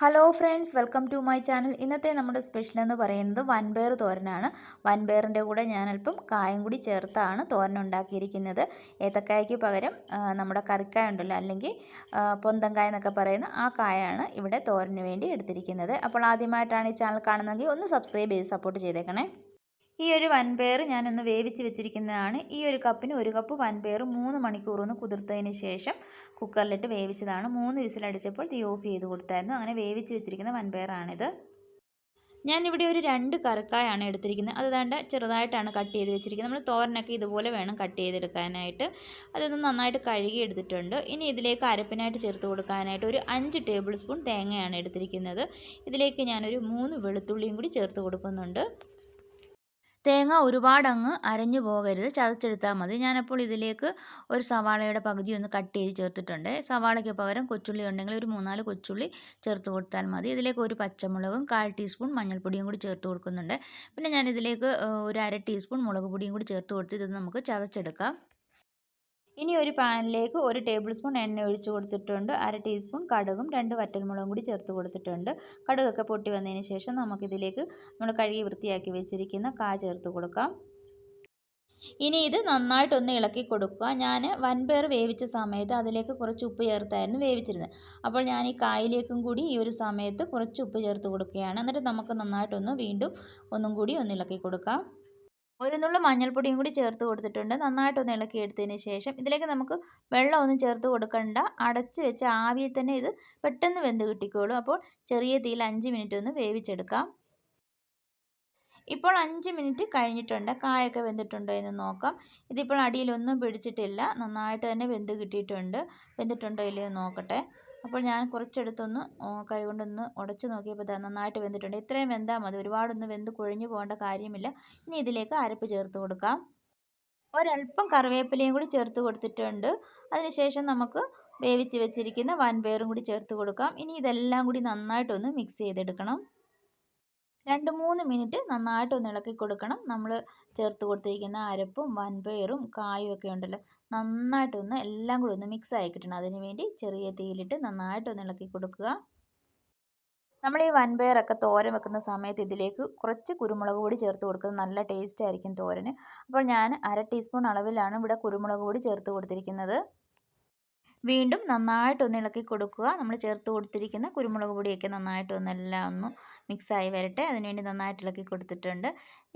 Hello friends welcome to my channel ഇന്നത്തെ നമ്മുടെ special എന്ന് പറയുന്നത് വൻപയർ തോരനാണ്. വൻപയറിന്റെ കൂടെ ഞാൻ അല്പം കായം കൂടി ചേർത്താണ് തോരൻ ഉണ്ടാക്കിയിരിക്കുന്നത്. ഏത്തക്കായ്ക്ക് പകരം നമ്മുടെ കറിക്കായ ഉണ്ടല്ലോ അല്ലെങ്കിൽ പൊന്തങ്കായ എന്നൊക്കെ പറയുന്ന ആ കായാണ് ഇവിടെ തോരന് വേണ്ടി എടുത്തിരിക്കുന്നത്. അപ്പോൾ ആദ്യമായിട്ടാണ് ഈ ചാനൽ കാണുന്നതെങ്കിൽ ഒന്ന് സബ്സ്ക്രൈബ് ചെയ്ത് സപ്പോർട്ട് ചെയ്തേക്കണേ. ഈ ഒരു വൻപയർ ഞാനൊന്ന് വേവിച്ച് വെച്ചിരിക്കുന്നതാണ്. ഈ ഒരു കപ്പിന് ഒരു കപ്പ് വൻപയർ മൂന്ന് മണിക്കൂർ ഒന്ന് കുതിർത്തതിന് ശേഷം കുക്കറിലിട്ട് വേവിച്ചതാണ്. മൂന്ന് വിസിലടിച്ചപ്പോൾ തീ ഓഫ് ചെയ്ത് കൊടുത്തായിരുന്നു. അങ്ങനെ വേവിച്ച് വെച്ചിരിക്കുന്ന വൻപയറാണിത് ഞാനിവിടെ ഒരു രണ്ട് കറുക്കായാണ് എടുത്തിരിക്കുന്നത്. അത് വേണ്ട ചെറുതായിട്ടാണ് കട്ട് ചെയ്ത് വെച്ചിരിക്കുന്നത്. നമ്മൾ തോരനൊക്കെ ഇതുപോലെ വേണം കട്ട് ചെയ്തെടുക്കാനായിട്ട്. അതൊന്ന് നന്നായിട്ട് കഴുകി എടുത്തിട്ടുണ്ട്. ഇനി ഇതിലേക്ക് അരപ്പിനായിട്ട് ചേർത്ത് കൊടുക്കാനായിട്ട് ഒരു അഞ്ച് ടേബിൾ സ്പൂൺ തേങ്ങയാണ് എടുത്തിരിക്കുന്നത്. ഇതിലേക്ക് ഞാനൊരു മൂന്ന് വെളുത്തുള്ളിയും കൂടി ചേർത്ത് കൊടുക്കുന്നുണ്ട്. തേങ്ങ ഒരുപാടങ്ങ് അരഞ്ഞു പോകരുത്. ചതച്ചെടുത്താൽ മതി. ഞാനപ്പോൾ ഇതിലേക്ക് ഒരു സവാളയുടെ പകുതി ഒന്ന് കട്ട് ചെയ്ത് ചേർത്തിട്ടുണ്ട്. സവാളയ്ക്ക് പകരം കൊച്ചുള്ളി ഉണ്ടെങ്കിൽ ഒരു മൂന്നാൽ കൊച്ചുള്ളി ചേർത്ത് കൊടുത്താൽ മതി. ഇതിലേക്ക് ഒരു പച്ചമുളകും കാൽ ടീസ്പൂൺ മഞ്ഞൾപ്പൊടിയും കൂടി ചേർത്ത് കൊടുക്കുന്നുണ്ട്. പിന്നെ ഞാനിതിലേക്ക് ഒരു അര ടീസ്പൂൺ മുളക് പൊടിയും കൂടി ചേർത്ത് കൊടുത്ത് ഇത് നമുക്ക് ചതച്ചെടുക്കാം. ഇനി ഒരു പാനിലേക്ക് ഒരു ടേബിൾ സ്പൂൺ എണ്ണ ഒഴിച്ച് കൊടുത്തിട്ടുണ്ട്. അര ടീസ്പൂൺ കടുകും രണ്ട് വറ്റൽമുളകും കൂടി ചേർത്ത് കൊടുത്തിട്ടുണ്ട്. കടുകൊക്കെ പൊട്ടി വന്നതിന് ശേഷം നമുക്കിതിലേക്ക് നമ്മൾ കഴുകി വൃത്തിയാക്കി വെച്ചിരിക്കുന്ന കാ ചേർത്ത് കൊടുക്കാം. ഇനി ഇത് നന്നായിട്ടൊന്ന് ഇളക്കി കൊടുക്കുക. ഞാൻ വൻപേർ വേവിച്ച സമയത്ത് അതിലേക്ക് കുറച്ച് ഉപ്പ് ചേർത്തായിരുന്നു വേവിച്ചിരുന്നത്. അപ്പോൾ ഞാൻ ഈ കായിലേക്കും കൂടി ഈ ഒരു സമയത്ത് കുറച്ച് ഉപ്പ് ചേർത്ത് കൊടുക്കുകയാണ്. എന്നിട്ട് നമുക്ക് നന്നായിട്ടൊന്ന് വീണ്ടും ഒന്നും കൂടി ഒന്ന് ഇളക്കി കൊടുക്കാം. ഒരു നുള്ളു മഞ്ഞൾപ്പൊടിയും കൂടി ചേർത്ത് കൊടുത്തിട്ടുണ്ട്. നന്നായിട്ടൊന്ന് ഇളക്കി എടുത്തതിന് ശേഷം ഇതിലേക്ക് നമുക്ക് വെള്ളമൊന്നും ചേർത്ത് കൊടുക്കണ്ട. അടച്ച് വെച്ച് ആവിയിൽ തന്നെ ഇത് പെട്ടെന്ന് വെന്ത് കിട്ടിക്കോളും. അപ്പോൾ ചെറിയ തീയിൽ അഞ്ച് മിനിറ്റ് ഒന്ന് വേവിച്ചെടുക്കാം. ഇപ്പോൾ അഞ്ച് മിനിറ്റ് കഴിഞ്ഞിട്ടുണ്ട്. കായൊക്കെ വെന്തിട്ടുണ്ടോ എന്ന് നോക്കാം. ഇതിപ്പോൾ അടിയിലൊന്നും പിടിച്ചിട്ടില്ല. നന്നായിട്ട് തന്നെ വെന്ത് കിട്ടിയിട്ടുണ്ട്. വെന്തിട്ടുണ്ടോ ഇല്ലയോ നോക്കട്ടെ. അപ്പോൾ ഞാൻ കുറച്ചെടുത്തൊന്ന് കൈകൊണ്ടൊന്ന് ഉടച്ച് നോക്കിയപ്പോൾ ഇതാ നന്നായിട്ട് വെന്തിട്ടുണ്ട്. ഇത്രയും വെന്താൽ മതി. ഒരുപാടൊന്ന് വെന്ത് കുഴഞ്ഞു പോകേണ്ട കാര്യമില്ല. ഇനി ഇതിലേക്ക് അരപ്പ് ചേർത്ത് കൊടുക്കാം. ഒരല്പം കറിവേപ്പിലയും കൂടി ചേർത്ത് കൊടുത്തിട്ടുണ്ട്. അതിനുശേഷം നമുക്ക് വേവിച്ച് വെച്ചിരിക്കുന്ന വൻപയറും കൂടി ചേർത്ത് കൊടുക്കാം. ഇനി ഇതെല്ലാം കൂടി നന്നായിട്ടൊന്ന് മിക്സ് ചെയ്തെടുക്കണം. രണ്ട് മൂന്ന് മിനിറ്റ് നന്നായിട്ടൊന്ന് ഇളക്കി കൊടുക്കണം. നമ്മൾ ചേർത്ത് കൊടുത്തിരിക്കുന്ന അരപ്പും വൻപയറും കായും ഒക്കെ ഉണ്ടല്ലോ നന്നായിട്ടൊന്ന് എല്ലാം കൂടി ഒന്ന് മിക്സ് ആയി കിട്ടണം. അതിന് വേണ്ടി ചെറിയ തീയിലിട്ട് നന്നായിട്ടൊന്ന് ഇളക്കി കൊടുക്കുക. നമ്മൾ ഈ വൻപയറൊക്കെ തോരൻ വെക്കുന്ന സമയത്ത് ഇതിലേക്ക് കുറച്ച് കുരുമുളക് പൊടി ചേർത്ത് കൊടുക്കുന്നത് നല്ല ടേസ്റ്റ് ആയിരിക്കും തോരന്. അപ്പോൾ ഞാൻ അര ടീസ്പൂൺ അളവിലാണ് ഇവിടെ കുരുമുളക് പൊടി ചേർത്ത് കൊടുത്തിരിക്കുന്നത്. വീണ്ടും നന്നായിട്ടൊന്ന് ഇളക്കി കൊടുക്കുക. നമ്മൾ ചേർത്ത് കൊടുത്തിരിക്കുന്ന കുരുമുളക് പൊടിയൊക്കെ നന്നായിട്ടൊന്ന് എല്ലാം ഒന്ന് മിക്സായി വരട്ടെ. അതിനുവേണ്ടി നന്നായിട്ട് ഇളക്കി കൊടുത്തിട്ടുണ്ട്.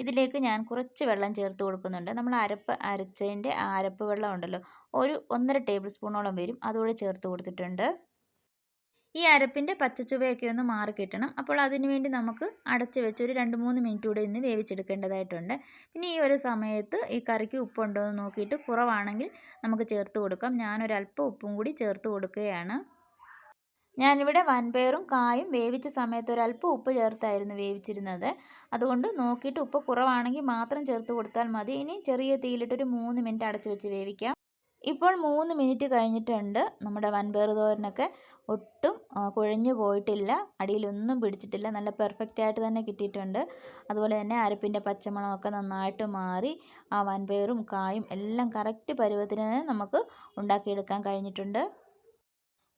ഇതിലേക്ക് ഞാൻ കുറച്ച് വെള്ളം ചേർത്ത് കൊടുക്കുന്നുണ്ട്. നമ്മൾ അരപ്പ് അരച്ചതിന്റെ അരപ്പ് വെള്ളം ഉണ്ടല്ലോ ഒരു ഒന്നര ടേബിൾ സ്പൂണോളം വരും. അതുകൂടി ചേർത്ത് കൊടുത്തിട്ടുണ്ട്. ഈ അരപ്പിന്റെ പച്ചച്ചുവയൊക്കെ ഒന്ന് മാറി കിട്ടണം. അപ്പോൾ അതിന് വേണ്ടി നമുക്ക് അടച്ച് വെച്ച് ഒരു രണ്ട് മൂന്ന് മിനിറ്റ് കൂടെ ഇന്ന് വേവിച്ചെടുക്കേണ്ടതായിട്ടുണ്ട്. പിന്നെ ഈ ഒരു സമയത്ത് ഈ കറിക്ക് ഉപ്പുണ്ടോ എന്ന് നോക്കിയിട്ട് കുറവാണെങ്കിൽ നമുക്ക് ചേർത്ത് കൊടുക്കാം. ഞാനൊരല്പം ഉപ്പും കൂടി ചേർത്ത് കൊടുക്കുകയാണ്. ഞാനിവിടെ വൻപയറും കായും വേവിച്ച സമയത്ത് ഒരല്പം ഉപ്പ് ചേർത്തായിരുന്നു വേവിച്ചിരുന്നത്. അതുകൊണ്ട് നോക്കിയിട്ട് ഉപ്പ് കുറവാണെങ്കിൽ മാത്രം ചേർത്ത് കൊടുത്താൽ മതി. ഇനി ചെറിയ തീയിലിട്ടൊരു മൂന്ന് മിനിറ്റ് അടച്ച് വെച്ച് വേവിക്കാം. ഇപ്പോൾ മൂന്ന് മിനിറ്റ് കഴിഞ്ഞിട്ടുണ്ട്. നമ്മുടെ വൻപയർ തോരനൊക്കെ ഒട്ടും കുഴഞ്ഞു പോയിട്ടില്ല. അടിയിലൊന്നും പിടിച്ചിട്ടില്ല. നല്ല പെർഫെക്റ്റ് ആയിട്ട് തന്നെ കിട്ടിയിട്ടുണ്ട്. അതുപോലെ തന്നെ അരപ്പിന്റെ പച്ചമണമൊക്കെ നന്നായിട്ട് മാറി ആ വൻപയറും കായും എല്ലാം കറക്റ്റ് പരുവത്തിന് നമുക്ക് ഉണ്ടാക്കിയെടുക്കാൻ കഴിഞ്ഞിട്ടുണ്ട്.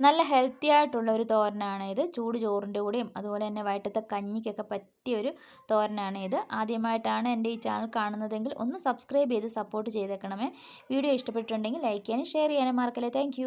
നല്ല ഹെൽത്തി ആയിട്ടുള്ള ഒരു തോരനാണ് ഇത്. ചൂട് ചോറിന്റെ കൂടെയും അതുപോലെ തന്നെ വൈകിട്ടത്തെ കഞ്ഞിക്കൊക്കെ പറ്റിയ ഒരു തോരനാണ് ഇത്. ആദ്യമായിട്ടാണ് എന്റെ ഈ ചാനൽ കാണുന്നതെങ്കിൽ ഒന്ന് സബ്സ്ക്രൈബ് ചെയ്ത് സപ്പോർട്ട് ചെയ്തേക്കണമേ. വീഡിയോ ഇഷ്ടപ്പെട്ടിട്ടുണ്ടെങ്കിൽ ലൈക്ക് ചെയ്യാനും ഷെയർ ചെയ്യാനും മറക്കല്ലേ. താങ്ക്